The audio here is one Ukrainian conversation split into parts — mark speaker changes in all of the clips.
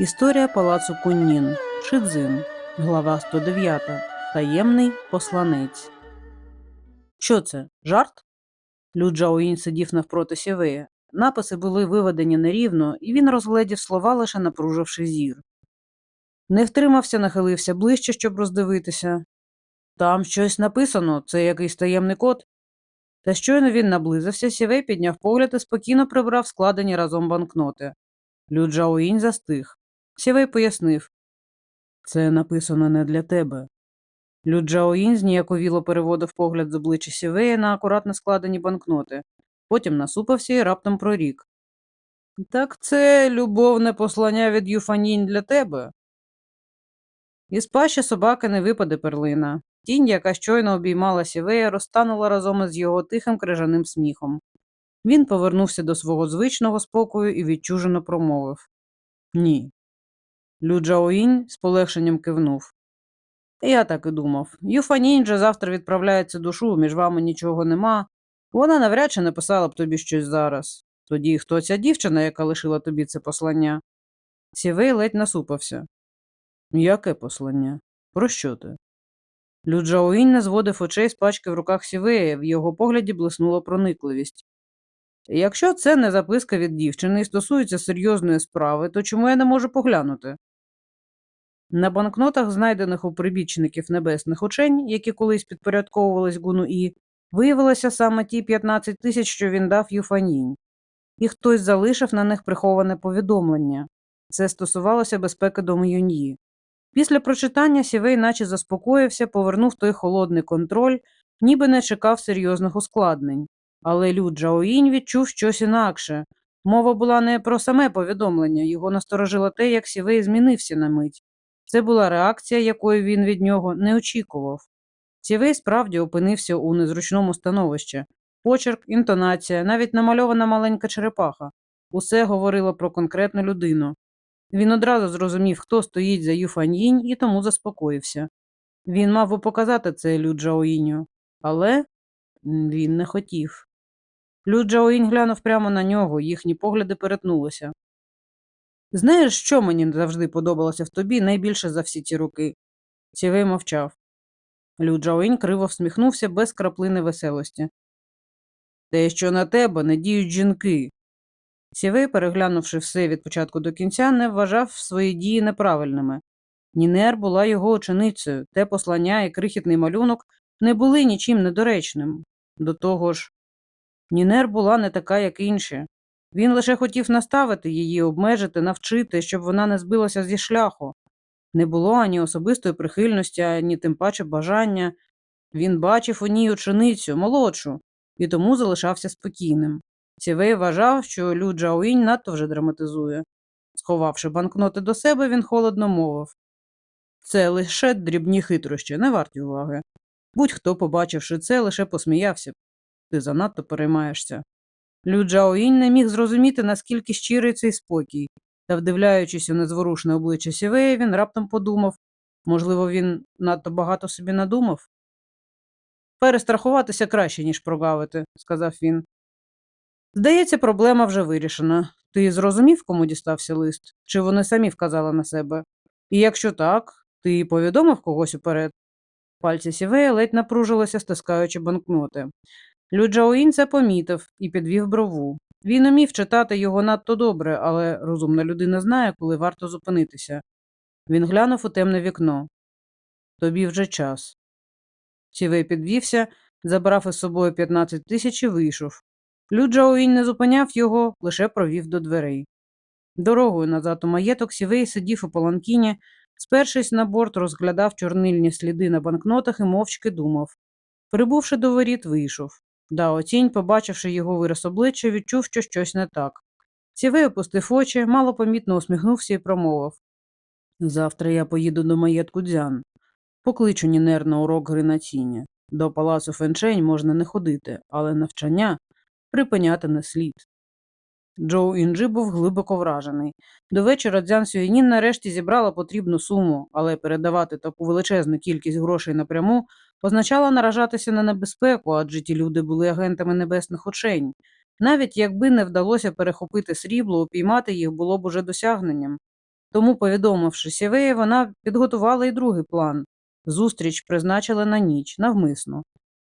Speaker 1: Історія палацу Куннін. Шидзин. Глава 109. Таємний посланець. Що це? Жарт? Лю Джаоїнь сидів навпроти сівея. Написи були виведені нерівно, і він розгледів слова, лише напруживши зір. Не втримався, нахилився ближче, щоб роздивитися. Там щось написано, це якийсь таємний код. Та щойно він наблизився, сівей підняв погляд і спокійно прибрав складені разом банкноти. Лю Джаоїнь застиг. Сівей пояснив. Це написано не для тебе. Лю Джаоїнь зніяковіло переводив погляд з обличчя Сівея на акуратно складені банкноти, потім насупався і раптом прорік. Так це любовне послання від Юфанінь для тебе. Із пащі собаки не випаде перлина. Тінь, яка щойно обіймала Сівея, розтанула разом із його тихим крижаним сміхом. Він повернувся до свого звичного спокою і відчужено промовив Ні. Лю Джаоїнь з полегшенням кивнув. Я так і думав. Юфанінь же завтра відправляється душу, між вами нічого нема. Вона навряд чи написала б тобі щось зараз. Тоді хто ця дівчина, яка лишила тобі це послання? Сівей ледь насупався. Яке послання? Про що ти? Лю Джаоїнь не зводив очей з пачки в руках Сівея, в його погляді блиснула проникливість. Якщо це не записка від дівчини і стосується серйозної справи, то чому я не можу поглянути? На банкнотах, знайдених у прибічників небесних учень, які колись підпорядковувались Гуну І, виявилося саме ті 15 тисяч, що він дав Юфанінь, і хтось залишив на них приховане повідомлення. Це стосувалося безпеки дому Юньї. Після прочитання Сівей наче заспокоївся, повернув той холодний контроль, ніби не чекав серйозних ускладнень. Але Лю Джаоїнь відчув щось інакше. Мова була не про саме повідомлення, його насторожило те, як Сівей змінився на мить. Це була реакція, якої він від нього не очікував. Сівей справді опинився у незручному становищі. Почерк, інтонація, навіть намальована маленька черепаха. Усе говорило про конкретну людину. Він одразу зрозумів, хто стоїть за Юфаньїнь, і тому заспокоївся. Він мав би показати це Лю Джаоїню, але він не хотів. Лю Джаоїнь глянув прямо на нього, їхні погляди перетнулися. Знаєш, що мені завжди подобалося в тобі найбільше за всі ці роки? Сівей мовчав. Лю Джаоїнь криво всміхнувся без краплини веселості. Те, що на тебе не діють жінки. Сівей, переглянувши все від початку до кінця, не вважав свої дії неправильними. Нінер була його ученицею, те послання і крихітний малюнок не були нічим недоречним. До того ж, Нінер була не така, як інші. Він лише хотів наставити її, обмежити, навчити, щоб вона не збилася зі шляху. Не було ані особистої прихильності, ані тим паче бажання. Він бачив у ній ученицю, молодшу, і тому залишався спокійним. Сівей вважав, що Лю Джаоїнь надто вже драматизує. Сховавши банкноти до себе, він холодно мовив це лише дрібні хитрощі, не варті уваги. Будь-хто, побачивши це, лише посміявся. Ти занадто переймаєшся. Лю Джаоїнь не міг зрозуміти, наскільки щирий цей спокій, та, вдивляючись у незворушне обличчя Сівея, він раптом подумав можливо, він надто багато собі надумав? Перестрахуватися краще, ніж прогавити, сказав він. Здається, проблема вже вирішена. Ти зрозумів, кому дістався лист? Чи вони самі вказали на себе? І якщо так, ти повідомив когось уперед? Пальці Сівея ледь напружилися, стискаючи банкноти. Лю Джаоїн це помітив і підвів брову. Він умів читати його надто добре, але розумна людина знає, коли варто зупинитися. Він глянув у темне вікно. Тобі вже час. Сівей підвівся, забрав із собою 15 тисяч і вийшов. Лю Джаоїнь не зупиняв його, лише провів до дверей. Дорогою назад у маєток Сівей сидів у паланкіні, спершись на борт, розглядав чорнильні сліди на банкнотах і мовчки думав. Прибувши до воріт, вийшов. Дао Тінь, побачивши його вираз обличчя, відчув, що щось не так. Сівей опустив очі, малопомітно усміхнувся і промовив Завтра я поїду до маєтку дзян. Покличу Нінер на урок гри на тіні. До палацу Фенчень можна не ходити, але навчання припиняти не слід. Джоу Інджи був глибоко вражений. До вечора Дзян Сюєнін нарешті зібрала потрібну суму, але передавати таку величезну кількість грошей напряму означало наражатися на небезпеку, адже ті люди були агентами небесних учень. Навіть якби не вдалося перехопити срібло, упіймати їх було б уже досягненням. Тому, повідомивши Сівеї, вона підготувала і другий план. Зустріч призначили на ніч, навмисно.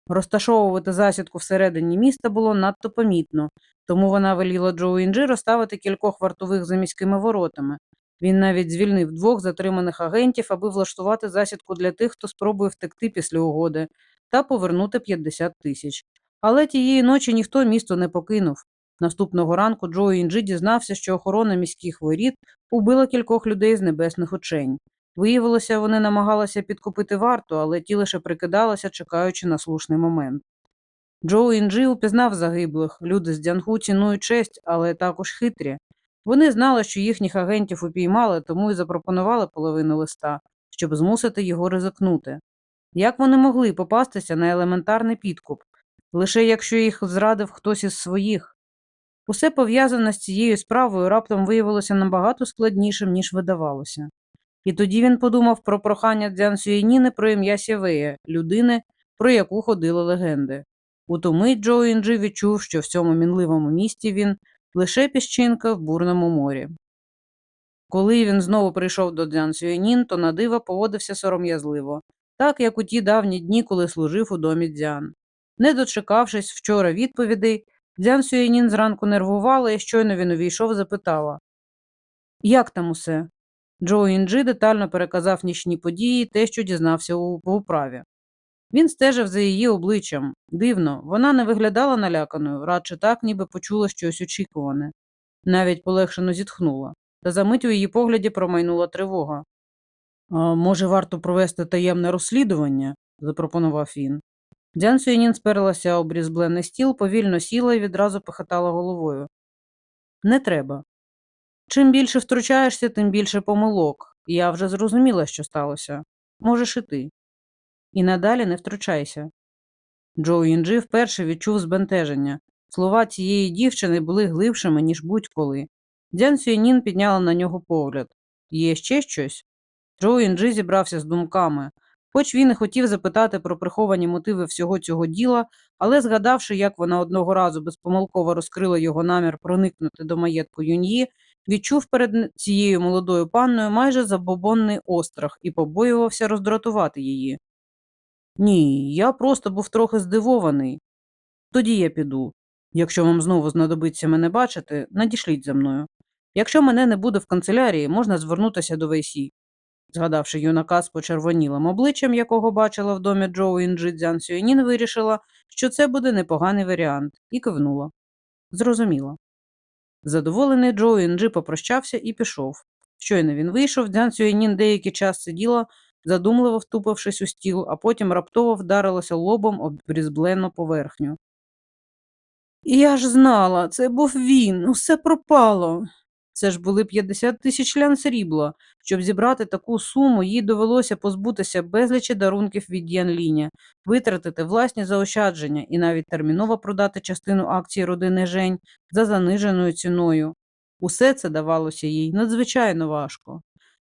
Speaker 1: Розташовувати засідку всередині міста було надто помітно, тому вона веліла Джоу Інджі розставити кількох вартових за міськими воротами. Він навіть звільнив двох затриманих агентів, аби влаштувати засідку для тих, хто спробує втекти після угоди, та повернути 50 тисяч. Але тієї ночі ніхто місто не покинув. Наступного ранку Джо Інджі дізнався, що охорона міських воріт убила кількох людей з небесних учень. Виявилося, вони намагалися підкупити варту, але ті лише прикидалися, чекаючи на слушний момент. Джоу Інджі упізнав загиблих. Люди з Дянгу цінують честь, але також хитрі. Вони знали, що їхніх агентів упіймали, тому й запропонували половину листа, щоб змусити його ризикнути. Як вони могли попастися на елементарний підкуп, лише якщо їх зрадив хтось із своїх? Усе пов'язане з цією справою раптом виявилося набагато складнішим, ніж видавалося. І тоді він подумав про прохання Дзян Сюєніни про ім'я Сєвея, людини, про яку ходили легенди. У мить Джо Інджі відчув, що в цьому мінливому місті він лише піщинка в бурному морі. Коли він знову прийшов до Дзян Сюєнін, то на диво поводився сором'язливо, так як у ті давні дні, коли служив у домі Дзян. Не дочекавшись вчора відповідей, Дзян Сюєнін зранку нервувала і щойно він увійшов, запитала Як там усе? Джо Інджі детально переказав нічні події те, що дізнався у управі. Він стежив за її обличчям. Дивно, вона не виглядала наляканою, радше так, ніби почула щось очікуване. Навіть полегшено зітхнула, та за мить у її погляді промайнула тривога. «А, може, варто провести таємне розслідування? запропонував він. Дзян Сюєнін сперлася об різблений стіл, повільно сіла і відразу похитала головою. Не треба. Чим більше втручаєшся, тим більше помилок. Я вже зрозуміла, що сталося. Можеш і ти. І надалі не втручайся. Джоу Інджі вперше відчув збентеження. Слова цієї дівчини були глибшими, ніж будь-коли. Дзян Сюєнін підняла на нього погляд. Є ще щось? Джоу Інджі зібрався з думками. Хоч він і хотів запитати про приховані мотиви всього цього діла, але згадавши, як вона одного разу безпомилково розкрила його намір проникнути до маєтку Юньї, відчув перед цією молодою панною майже забобонний острах і побоювався роздратувати її. Ні, я просто був трохи здивований. Тоді я піду. Якщо вам знову знадобиться мене бачити, надішліть за мною. Якщо мене не буде в канцелярії, можна звернутися до Вейсі. Згадавши юнака з почервонілим обличчям, якого бачила в домі Джоу Інджи Дзян Сюєнін, вирішила, що це буде непоганий варіант, і кивнула. Зрозуміла. Задоволений Джоу Інджи попрощався і пішов. Щойно він вийшов, Дзян Сюєнін деякий час сиділа, задумливо втупившись у стіл, а потім раптово вдарилася лобом об різблену поверхню. Я ж знала, це був він, усе пропало. Це ж були 50 тисяч лян срібла. Щоб зібрати таку суму, їй довелося позбутися безлічі дарунків від Янліня, витратити власні заощадження і навіть терміново продати частину акцій родини Жень за заниженою ціною. Усе це давалося їй надзвичайно важко.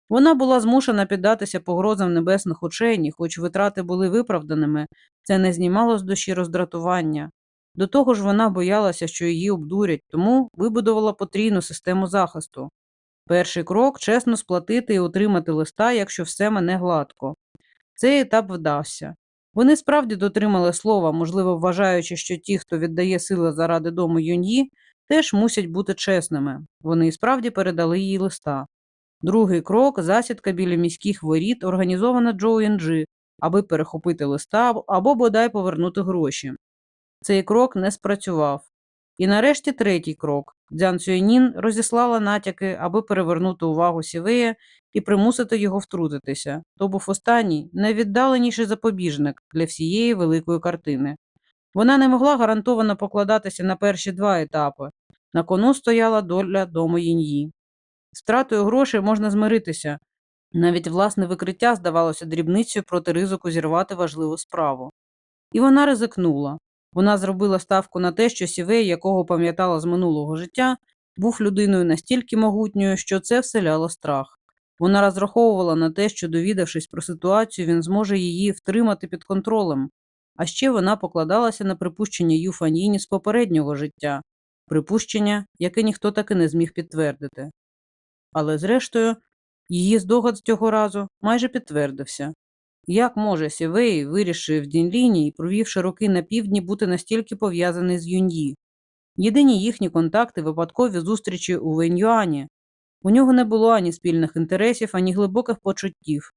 Speaker 1: Вона була змушена піддатися погрозам небесних учені, хоч витрати були виправданими, це не знімало з душі роздратування. До того ж, вона боялася, що її обдурять, тому вибудувала потрійну систему захисту. Перший крок чесно сплатити і отримати листа, якщо все мене гладко. Цей етап вдався. Вони справді дотримали слова, можливо, вважаючи, що ті, хто віддає сили заради дому Юньї, теж мусять бути чесними. Вони і справді передали їй листа. Другий крок засідка біля міських воріт, організована Джоу Інджи, аби перехопити листа або бодай повернути гроші. Цей крок не спрацював. І нарешті третій крок. Дзян Цюєнін розіслала натяки, аби перевернути увагу Сівея і примусити його втрутитися. То був останній, найвіддаленіший запобіжник для всієї великої картини. Вона не могла гарантовано покладатися на перші два етапи. На кону стояла доля дому Їньї. З втратою грошей можна змиритися. Навіть власне викриття здавалося дрібницею проти ризику зірвати важливу справу. І вона ризикнула. Вона зробила ставку на те, що Сівей, якого пам'ятала з минулого життя, був людиною настільки могутньою, що це вселяло страх. Вона розраховувала на те, що, довідавшись про ситуацію, він зможе її втримати під контролем. А ще вона покладалася на припущення Ю Фаньїні з попереднього життя, припущення, яке ніхто таки не зміг підтвердити. Але, зрештою, Її здогад цього разу майже підтвердився. Як може Сівей, вирішив Дінліні і провівши роки на півдні, бути настільки пов'язаний з Юньї? Єдині їхні контакти випадкові зустрічі у Веньюані. У нього не було ані спільних інтересів, ані глибоких почуттів.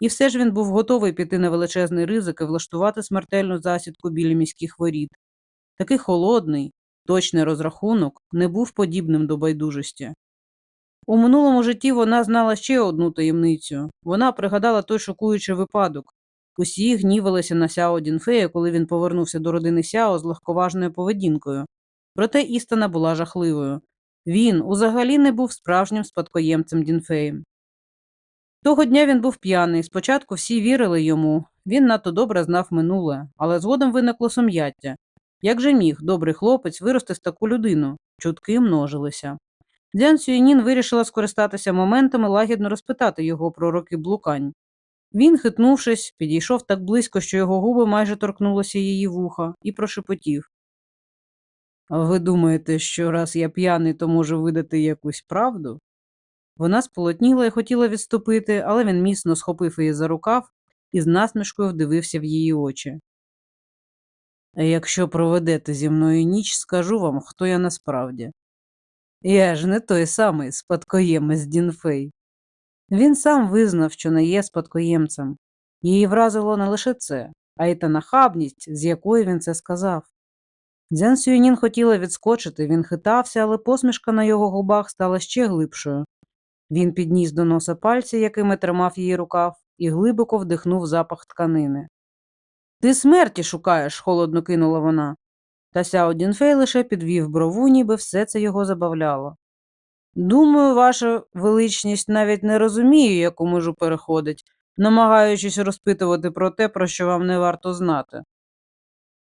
Speaker 1: І все ж він був готовий піти на величезний ризик і влаштувати смертельну засідку біля міських воріт. Такий холодний, точний розрахунок не був подібним до байдужості. У минулому житті вона знала ще одну таємницю. Вона пригадала той шокуючий випадок. Усі гнівалися на Сяо Дінфея, коли він повернувся до родини Сяо з легковажною поведінкою. Проте істина була жахливою. Він узагалі не був справжнім спадкоємцем Дінфеєм. Того дня він був п'яний. Спочатку всі вірили йому. Він надто добре знав минуле, але згодом виникло сум'яття. Як же міг добрий хлопець вирости в таку людину? Чутки множилися. Дзян Сюєнін вирішила скористатися моментом і лагідно розпитати його про роки блукань. Він, хитнувшись, підійшов так близько, що його губи майже торкнулися її вуха, і прошепотів. «А Ви думаєте, що раз я п'яний, то можу видати якусь правду? Вона сполотніла і хотіла відступити, але він міцно схопив її за рукав і з насмішкою вдивився в її очі. Якщо проведете зі мною ніч, скажу вам, хто я насправді. Я ж не той самий спадкоємець Дінфей. Він сам визнав, що не є спадкоємцем. Її вразило не лише це, а й та нахабність, з якою він це сказав. Дзян Сюєнін хотіла відскочити, він хитався, але посмішка на його губах стала ще глибшою. Він підніс до носа пальці, якими тримав її рукав, і глибоко вдихнув запах тканини. Ти смерті шукаєш, холодно кинула вона. Та Сяо Дінфей лише підвів брову, ніби все це його забавляло. Думаю, ваша величність навіть не розуміє, яку межу переходить, намагаючись розпитувати про те, про що вам не варто знати.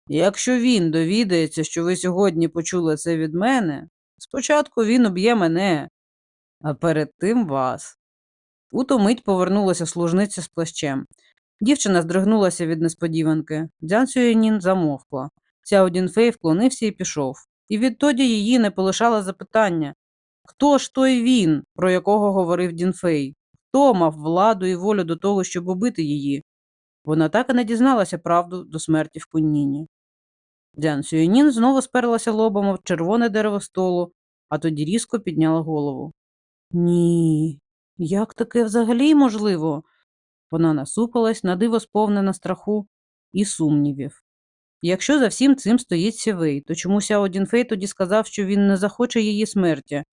Speaker 1: Якщо він довідається, що ви сьогодні почули це від мене, спочатку він уб'є мене, а перед тим вас. У ту мить повернулася служниця з плащем. Дівчина здригнулася від несподіванки. Дзян Сюєнін замовкла. Сяо Дінфей вклонився і пішов. І відтоді її не полишало запитання хто ж той він, про якого говорив Дінфей? Хто мав владу і волю до того, щоб убити її? Вона так і не дізналася правду до смерті в Кунніні. Дзян Сюєнін знову сперлася лобом в червоне дерево столу, а тоді різко підняла голову. Ні, як таке взагалі можливо? Вона насупилась, на диво сповнена страху і сумнівів. Якщо за всім цим стоїть Сівей, то чому Сяо Дінфей тоді сказав, що він не захоче її смерті?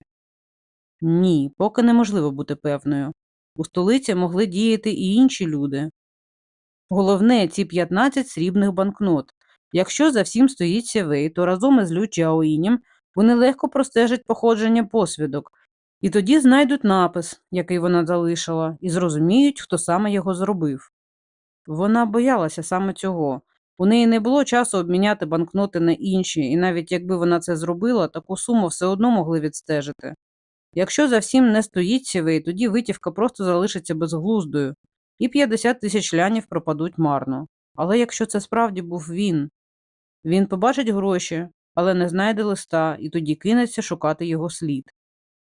Speaker 1: Ні, поки неможливо бути певною. У столиці могли діяти і інші люди. Головне, ці 15 срібних банкнот. Якщо за всім стоїть Сівей, то разом із Лю Чаоїнем вони легко простежать походження посвідок, і тоді знайдуть напис, який вона залишила, і зрозуміють, хто саме його зробив. Вона боялася саме цього. У неї не було часу обміняти банкноти на інші, і навіть якби вона це зробила, таку суму все одно могли відстежити. Якщо за всім не стоїть сівей, тоді витівка просто залишиться безглуздою, і 50 тисяч лянів пропадуть марно. Але якщо це справді був він, він побачить гроші, але не знайде листа, і тоді кинеться шукати його слід.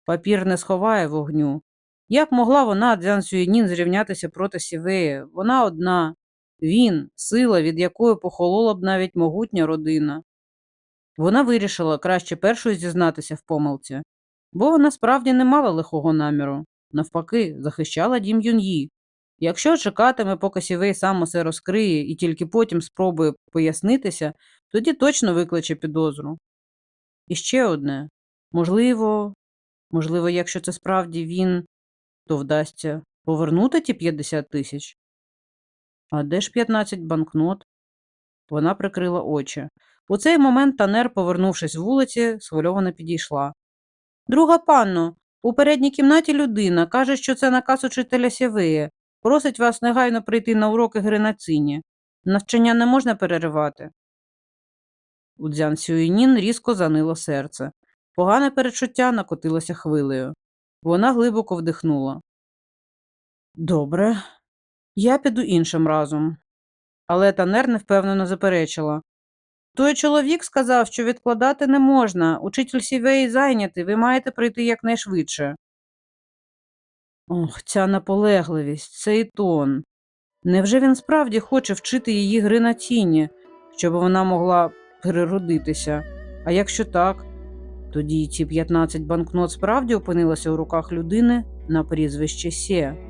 Speaker 1: Папір не сховає вогню. Як могла вона, Дзян Сюєнін, зрівнятися проти Сівея? Вона одна. Він сила, від якої похолола б навіть могутня родина. Вона вирішила краще першою зізнатися в помилці, бо вона справді не мала лихого наміру. Навпаки, захищала дім Юн'ї. Якщо чекатиме, поки Сівей сам усе розкриє і тільки потім спробує пояснитися, тоді точно викличе підозру. І ще одне можливо, можливо, якщо це справді він, то вдасться повернути ті 50 тисяч. А де ж 15 банкнот? Вона прикрила очі. У цей момент Танер, повернувшись вулиці, схвильовано підійшла. Друга панно, у передній кімнаті людина каже, що це наказ учителя Сєвея. Просить вас негайно прийти на уроки гри на цині. Навчання не можна переривати. У Дзян Сюєнін різко занило серце. Погане перечуття накотилося хвилею. Вона глибоко вдихнула. Добре, я піду іншим разом. Але Танер невпевнено заперечила. Той чоловік сказав, що відкладати не можна. Учитель Сівей зайнятий, ви маєте прийти якнайшвидше. Ох, ця наполегливість, цей тон. Невже він справді хоче вчити її гри на тіні, щоб вона могла переродитися? А якщо так, тоді ці 15 банкнот справді опинилися у руках людини на прізвище Сє.